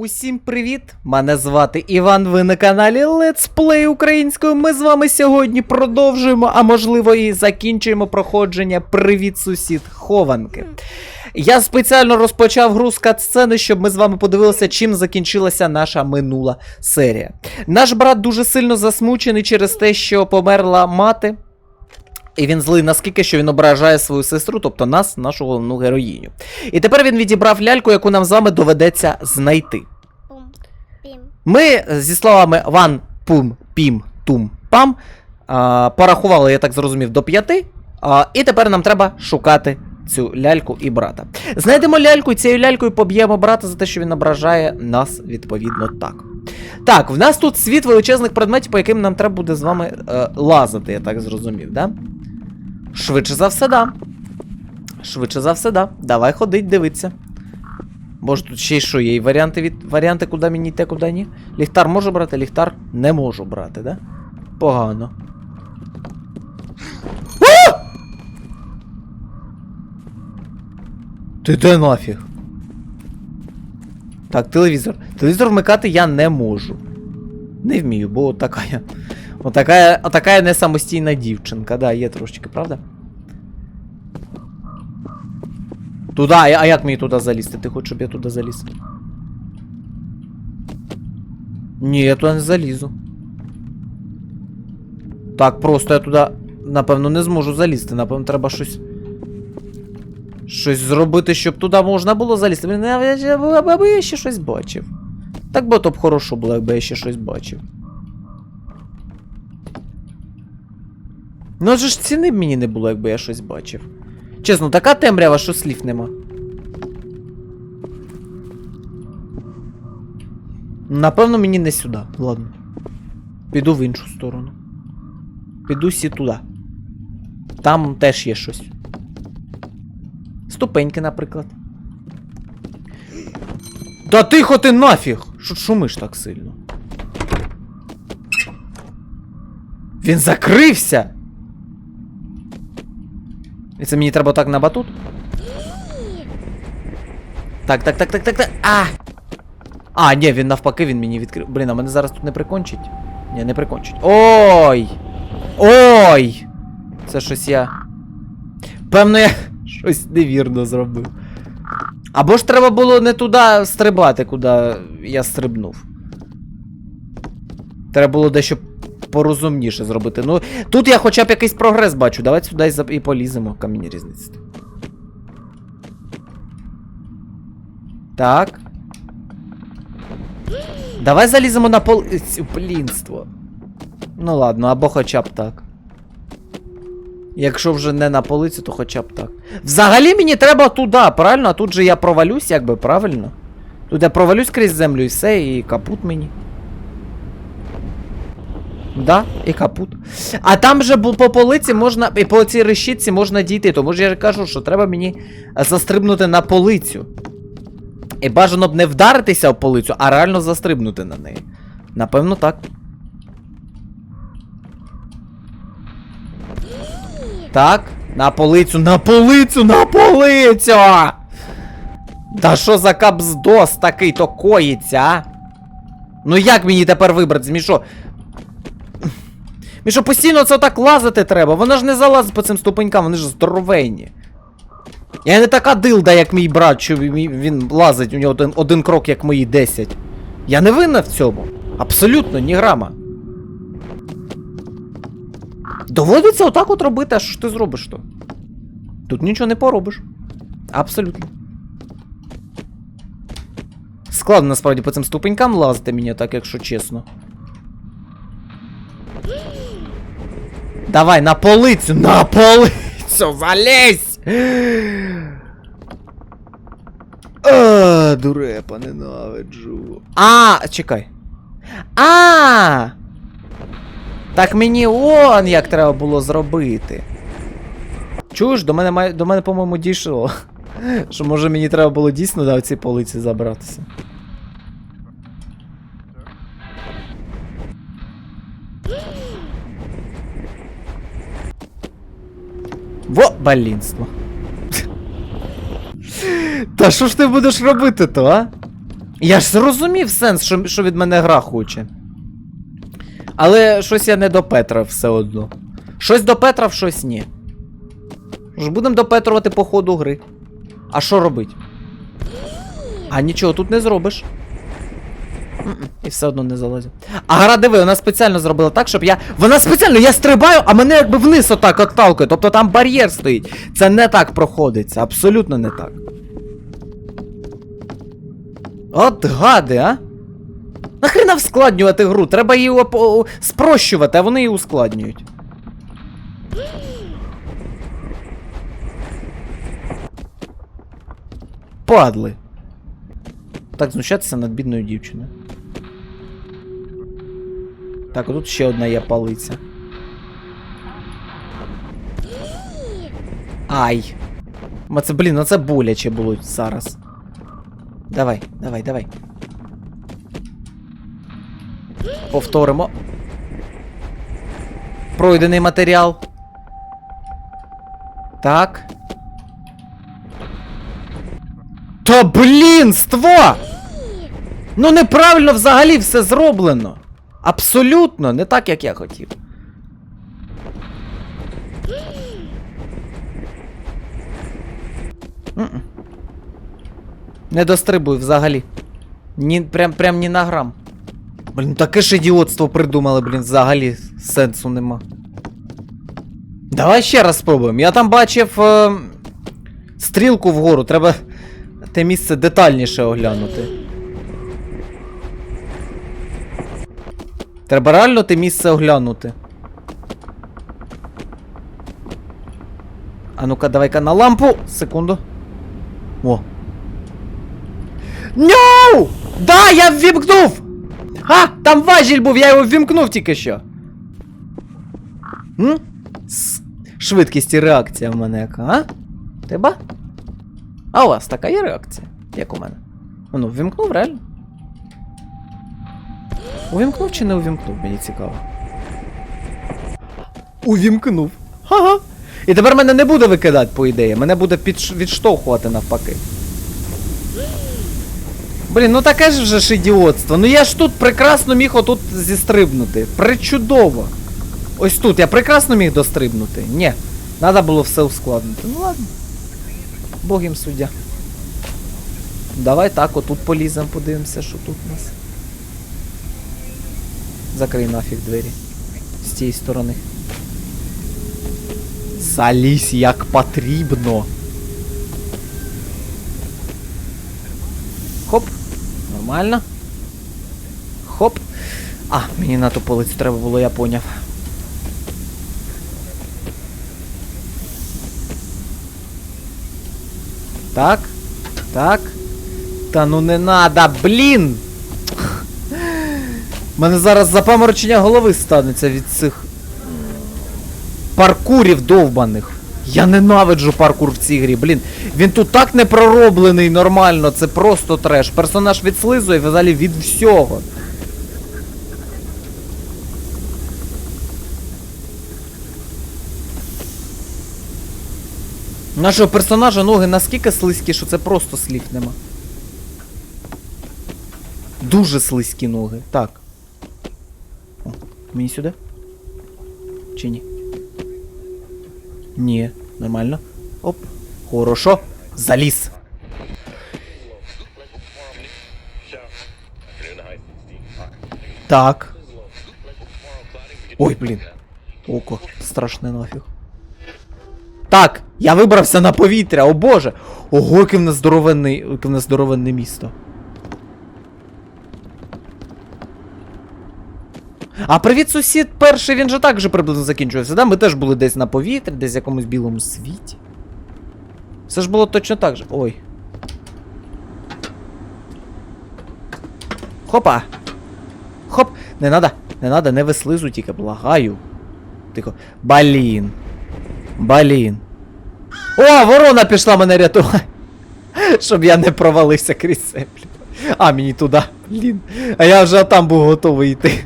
Усім привіт! Мене звати Іван. Ви на каналі Let's Play українською. Ми з вами сьогодні продовжуємо, а можливо і закінчуємо проходження Привіт, сусід хованки. Я спеціально розпочав гру з катсцени, щоб ми з вами подивилися, чим закінчилася наша минула серія. Наш брат дуже сильно засмучений через те, що померла мати. І він злий наскільки, що він ображає свою сестру, тобто нас, нашу головну героїню. І тепер він відібрав ляльку, яку нам з вами доведеться знайти. Ми е, зі словами ван, пум, пім, тум, пам а, порахували, я так зрозумів, до п'яти. А, і тепер нам треба шукати цю ляльку і брата. Знайдемо ляльку і цією лялькою поб'ємо брата за те, що він ображає нас відповідно так. Так, в нас тут світ величезних предметів, по яким нам треба буде з вами е, лазити, я так зрозумів, да? Швидше за все, да. Швидше за все, да. Давай ходить, дивитися. Може тут ще й що є? І варіанти від варіанти, куди мені йти, куди ні. Ліхтар можу брати, ліхтар не можу брати, да? Погано. А! Ти де нафіг? Так, телевізор. Телевізор вмикати я не можу. Не вмію, бо така я. Отака, отака не самостійна дівчинка, да, є трошечки, правда? Туда, а як мені туди залізти? Ти хочеш, щоб я туди заліз? Ні, я туди не залізу. Так, просто я туди, напевно, не зможу залізти. Напевно, треба щось. Щось зробити, щоб туди можна було залізти. Блін, я- я- я- аби я ще щось бачив. Так би то б хорошо було, якби я ще щось бачив. Ну, адже ж ціни б мені не було, якби я щось бачив. Чесно, така темрява, що слів нема. Напевно, мені не сюди. Ладно. Піду в іншу сторону. Піду сі туди. Там теж є щось. Ступеньки, наприклад. Та тихо ти нафіг! Що шумиш так сильно? Він закрився! І це мені треба так на батут? Так, так, так, так, так, так. А! А, ні, він навпаки, він мені відкрив. Блін, а мене зараз тут не прикончить? Ні, не прикончить. Ой! Ой! Це щось я. Певно, я щось невірно зробив. Або ж треба було не туди стрибати, куди я стрибнув. Треба було дещо порозумніше зробити. Ну, тут я хоча б якийсь прогрес бачу. Давайте сюди і, поліземо. Камінь різниці. Так. Давай заліземо на полицю, блінство. Ну ладно, або хоча б так. Якщо вже не на полицю, то хоча б так. Взагалі мені треба туди, правильно? А тут же я провалюсь, якби, правильно? Тут я провалюсь крізь землю і все, і капут мені. Да, і капут. А там же по полиці можна. І по цій решітці можна дійти. Тому ж я кажу, що треба мені е, застрибнути на полицю. І бажано б не вдаритися об полицю, а реально застрибнути на неї. Напевно, так. Так, на полицю, на полицю, на полицю! Та що за капздос такий то коїться, а? Ну як мені тепер вибрати? Що? Мені що постійно це отак лазити треба? Вона ж не залазить по цим ступенькам, вони ж здоровенні. Я не така дилда, як мій брат, що він лазить, у нього один, один крок, як мої 10. Я не винна в цьому. Абсолютно, ні грама. Доводиться отак от робити, а що ж ти зробиш то? Тут нічого не поробиш. Абсолютно. Складно насправді по цим ступенькам лазити мені так, якщо чесно. Давай, на полицю, на полицю, залезь! А, дурепа, ненавиджу. А, чекай. А! Так мені он як треба було зробити. Чуєш, до мене до мене, по-моєму, дійшло. Що може мені треба було дійсно на цій полиці забратися. Во, балінство. Та що ж ти будеш робити то, а? Я ж зрозумів сенс, що, що від мене гра хоче. Але щось я не до Петра все одно. Щось до Петра, щось ні. Ж будемо допетрувати по ходу гри. А що робить? А нічого тут не зробиш. І все одно не залазю. А гра диви, вона спеціально зробила так, щоб я. Вона спеціально, я стрибаю, а мене якби вниз отак отталкує. Тобто там бар'єр стоїть. Це не так проходиться, абсолютно не так. От гади, а? Нахрена вскладнювати гру? Треба її оп- спрощувати, а вони її ускладнюють. Падли. Так знущатися над бідною дівчиною. Так, отут ще одна є палиця. Ай. Ма це, блін, ну це боляче було зараз. Давай, давай, давай. Повторимо. Пройдений матеріал. Так. Та блін, ство! Ну неправильно взагалі все зроблено. Абсолютно, не так, як я хотів. Не дострибую взагалі. Ні, прям, прям ні на грам. Блін, таке ж ідіотство придумали, блін, взагалі сенсу нема. Давай ще раз спробуємо. Я там бачив е, стрілку вгору, треба те місце детальніше оглянути. Треба реально те місце оглянути. А ну-ка, давай-ка на лампу. Секунду. О. Ньоу! Да, я ввімкнув! А, там важіль був, я його ввімкнув тільки що. М? Швидкість і реакція в мене яка, а? Тебе? А у вас така є реакція, як у мене. Ну, ввімкнув реально. Увімкнув чи не увімкнув, мені цікаво. Увімкнув. Ага. І тепер мене не буде викидати, по ідеї. Мене буде підш... відштовхувати навпаки. Блін, ну таке ж вже ж ідіотство. Ну я ж тут прекрасно міг отут зістрибнути. Причудово. Ось тут я прекрасно міг дострибнути. Ні. Надо було все ускладнити. Ну ладно. Бог їм суддя. Давай так, отут поліземо, подивимося, що тут у нас. Закрий нафіг двері. З цієї сторони. Залізь як потрібно. Хоп. Нормально. Хоп. А, мені на ту полицю треба було, я поняв. Так. Так. Та ну не надо, блін! У мене зараз запаморочення голови станеться від цих паркурів довбаних. Я ненавиджу паркур в цій грі, блін. Він тут так не пророблений нормально, це просто треш. Персонаж відслизує взагалі від всього. Нашого персонажа ноги наскільки слизькі, що це просто слів нема. Дуже слизькі ноги. Так. Мені сюди? Чи ні? Ні, нормально. Оп. Хорошо. Заліз. Так. Ой, блін. Око, страшне нафіг. Так, я вибрався на повітря, о боже! Ого, яке в нас здоровенне місто. А привіт, сусід перший, він же так же приблизно закінчувався, да? Ми теж були десь на повітрі, десь в якомусь білому світі. Все ж було точно так же. Ой. Хопа! Хоп! Не надо, не надо, не вислизуй тільки, благаю. Тихо. Балін. Балін. О, ворона пішла мене рятувати. Щоб я не провалився крізь блін. А, мені туди, блін. А я вже там був готовий йти.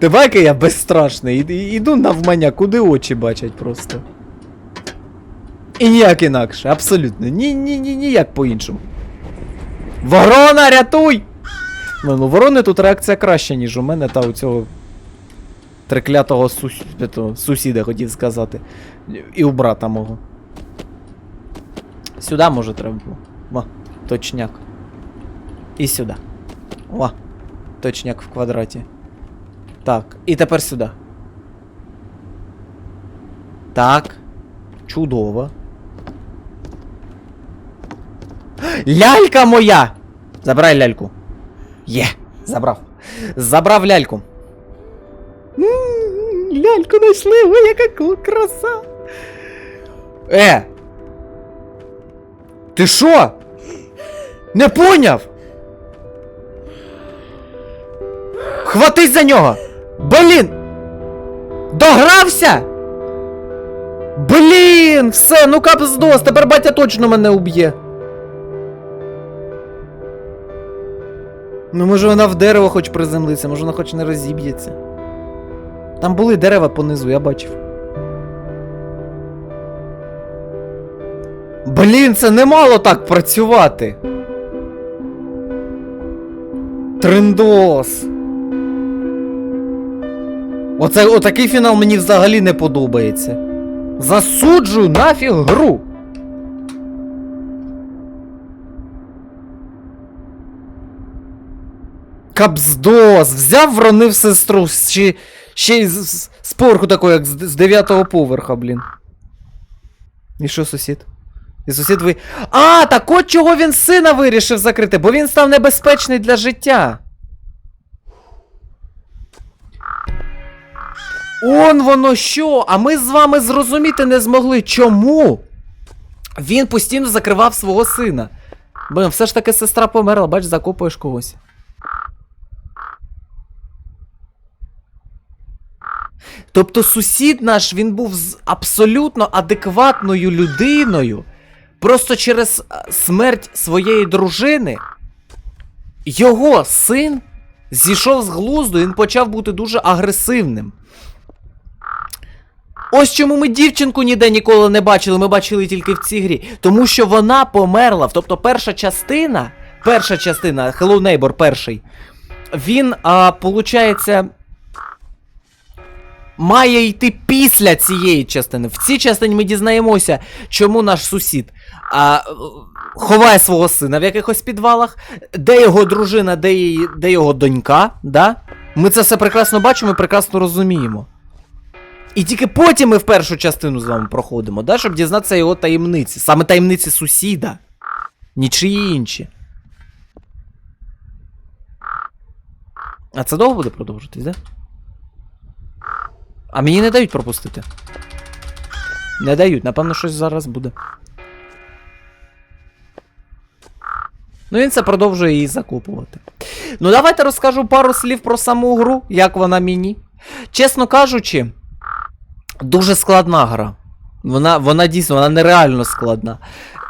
Бачиш, я безстрашний. Іду навмання, куди очі бачать просто. І ніяк інакше, абсолютно. Ні, ні, ні, ніяк по-іншому. Ворона, рятуй! Ну, ну ворони тут реакція краща, ніж у мене та у цього треклятого сус... сусіда, хотів сказати. І у брата мого. Сюди, може, треба було. О, точняк. І сюди. О, точняк в квадраті. Так, і тепер сюди. Так. Чудово. Лялька моя! Забирай ляльку. Є, забрав. Забрав ляльку. М, Ляльку знайшли, ой, яка краса. Е! Ти що? Не поняв? Хватись за нього! Блін! Догрався! Блін! Все, ну капздос, тепер батя точно мене уб'є. Ну може вона в дерево хоч приземлиться, може вона хоч не розіб'ється. Там були дерева понизу, я бачив. Блін, це не мало так працювати. Трендос. Оце отакий фінал мені взагалі не подобається. Засуджую нафіг гру. Капздос! Взяв, вронив сестру ще, ще й з, з, поверху такого, як з, з дев'ятого поверха, блін. І що сусід? І сусід ви. А, так от чого він сина вирішив закрити, бо він став небезпечний для життя. Он воно що? А ми з вами зрозуміти не змогли, чому він постійно закривав свого сина. Блин, все ж таки сестра померла, бач, закопуєш когось. Тобто сусід наш він був з абсолютно адекватною людиною. Просто через е, смерть своєї дружини його син зійшов з глузду, він почав бути дуже агресивним. Ось чому ми дівчинку ніде ніколи не бачили, ми бачили тільки в цій грі. Тому що вона померла. Тобто перша частина, перша частина, Hello Neighbor перший, він, а, получається, має йти після цієї частини. В цій частині ми дізнаємося, чому наш сусід а, ховає свого сина в якихось підвалах, де його дружина, де, її, де його донька. Да? Ми це все прекрасно бачимо і прекрасно розуміємо. І тільки потім ми в першу частину з вами проходимо, да, щоб дізнатися його таємниці. Саме таємниці сусіда. Нічиї інші. А це довго буде продовжитись, да? А мені не дають пропустити. Не дають, напевно, щось зараз буде. Ну він це продовжує її закопувати. Ну, давайте розкажу пару слів про саму гру, як вона мені. Чесно кажучи, дуже складна гра. Вона, вона дійсно вона нереально складна.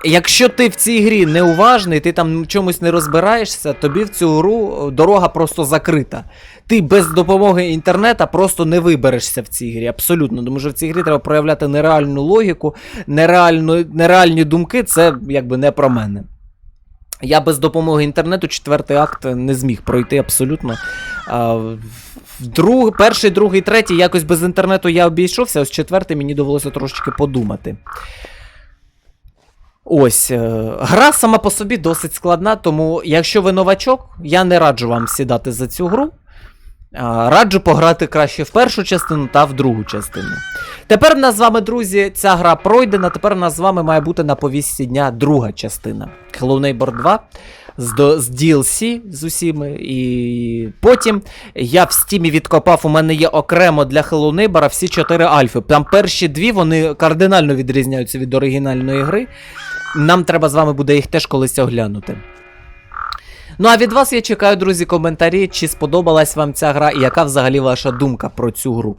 Якщо ти в цій грі неуважний, ти там чомусь не розбираєшся, тобі в цю гру дорога просто закрита. Ти без допомоги інтернета просто не виберешся в цій грі. Абсолютно. Тому що в цій грі треба проявляти нереальну логіку, нереальну, нереальні думки, це якби не про мене. Я без допомоги інтернету четвертий акт не зміг пройти абсолютно. Друг, перший, другий, третій, якось без інтернету я обійшовся, ось четвертий мені довелося трошечки подумати. Ось, е, гра сама по собі досить складна, тому якщо ви новачок, я не раджу вам сідати за цю гру. Раджу пограти краще в першу частину та в другу частину. Тепер в нас з вами, друзі, ця гра пройдена. Тепер у нас з вами має бути на повісті дня друга частина. Hello Neighbor 2 з, з DLC з усіми. І потім я в стімі відкопав, у мене є окремо для Neighbor всі чотири альфи. Там перші дві вони кардинально відрізняються від оригінальної гри. Нам треба з вами буде їх теж колись оглянути. Ну а від вас я чекаю, друзі, коментарі, чи сподобалась вам ця гра і яка взагалі ваша думка про цю гру.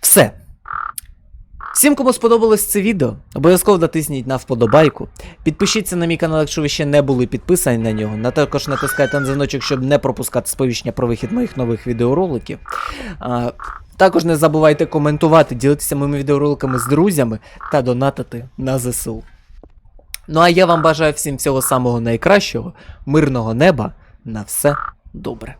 Все. Всім, кому сподобалось це відео, обов'язково натисніть на вподобайку. Підпишіться на мій канал, якщо ви ще не були підписані на нього. На також натискайте на дзвіночок, щоб не пропускати сповіщення про вихід моїх нових відеороликів. А, також не забувайте коментувати, ділитися моїми відеороликами з друзями та донатити на ЗСУ. Ну а я вам бажаю всім всього самого найкращого, мирного неба, на все добре.